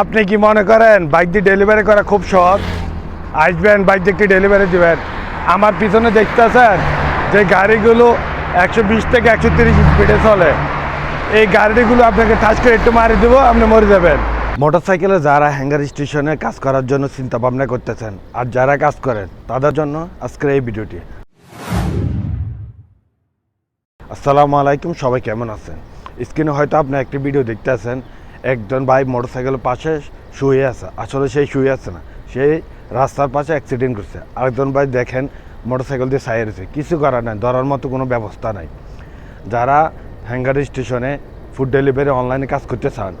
আপনি কি মনে করেন বাইক দিয়ে ডেলিভারি করা খুব সহজ? আসবেন বাইক দিয়ে একটি ডেলিভারি দিবেন। আমার পিছনে দেখতেছেন যে গাড়িগুলো একশো বিশ থেকে একশো তিরিশ স্পিডে চলে। এই গাড়িগুলো আপনাকে টাচ করে একটু মারি দেবো, আপনি মরে যাবেন। মোটরসাইকেলে যারা হ্যাঙ্গার স্টেশনে কাজ করার জন্য চিন্তা ভাবনা করতেছেন আর যারা কাজ করেন, তাদের জন্য আজকের এই ভিডিওটি। আসসালামু আলাইকুম, সবাই কেমন আছেন? স্ক্রিনে হয়তো আপনি একটি ভিডিও দেখতে আছেন একজন ভাই মোটরসাইকেলের পাশে শুয়ে আছে। আসলে সেই শুয়ে আছে না। সেই রাস্তার পাশে অ্যাক্সিডেন্ট করছে। আরেকজন ভাই দেখেন মোটরসাইকেল দিয়ে সাইড আছে কিছু করার নাই, ধরার মতো কোনো ব্যবস্থা নাই। যারা হ্যাঙ্গার স্টেশনে ফুড ডেলিভারি অনলাইনে কাজ করতে চান,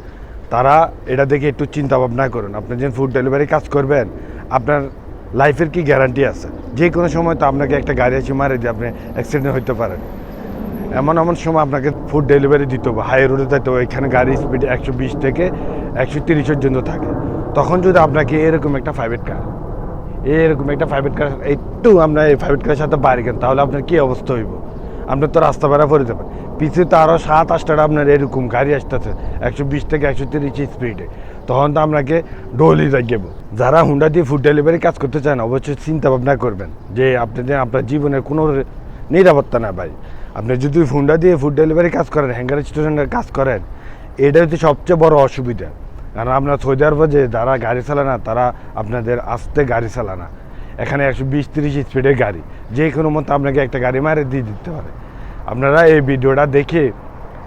তারা এটা দেখে একটু চিন্তা ভাবনা করুন। আপনি যে ফুড ডেলিভারি কাজ করবেন, আপনার লাইফের কি গ্যারান্টি আছে? যে কোনো সময় তো আপনাকে একটা গাড়ি এসে মারে দিয়ে আপনি অ্যাক্সিডেন্ট হতে পারেন। এমন এমন সময় আপনাকে ফুড ডেলিভারি দিতে হবে হাই রোডে যেতে হবে, এখানে গাড়ি স্পিড একশো বিশ থেকে একশো তিরিশের জন্য থাকে। তখন যদি আপনাকে এরকম একটা প্রাইভেট কার এরকম একটা প্রাইভেট কার একটু আপনার এই প্রাইভেট কারের সাথে বাইরে গেন তাহলে আপনার কী অবস্থা হইব? আপনার তো রাস্তা বেড়া পড়ে যাবেন পিছিয়ে তো আরও সাত, আটটা আপনার এরকম গাড়ি আসতেছে, একশো বিশ থেকে একশো তিরিশ স্পিডে তখন তো আপনাকে ডলি রাখব যারা হুন্ডা দিয়ে ফুড ডেলিভারি কাজ করতে চান, অবশ্যই চিন্তা ভাবনা করবেন যে আপনি আপনার জীবনের কোনো নিরাপত্তা না ভাই। আপনি যদি ফুন্ডা দিয়ে ফুড ডেলিভারি কাজ করেন হ্যাঙ্গার স্টেশনের কাজ করেন, এটা হচ্ছে সবচেয়ে বড় অসুবিধা। কারণ আপনার সৌদি আরবে যে যারা গাড়ি চালায় না, তারা আপনাদের আস্তে গাড়ি চালায় না। এখানে একশো বিশ তিরিশ স্পিডের গাড়ি, যে কোনো মতো আপনাকে একটা গাড়ি মারে দিয়ে দিতে পারে। আপনারা এই ভিডিওটা দেখে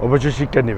অবশ্যই শিক্ষা নেবেন।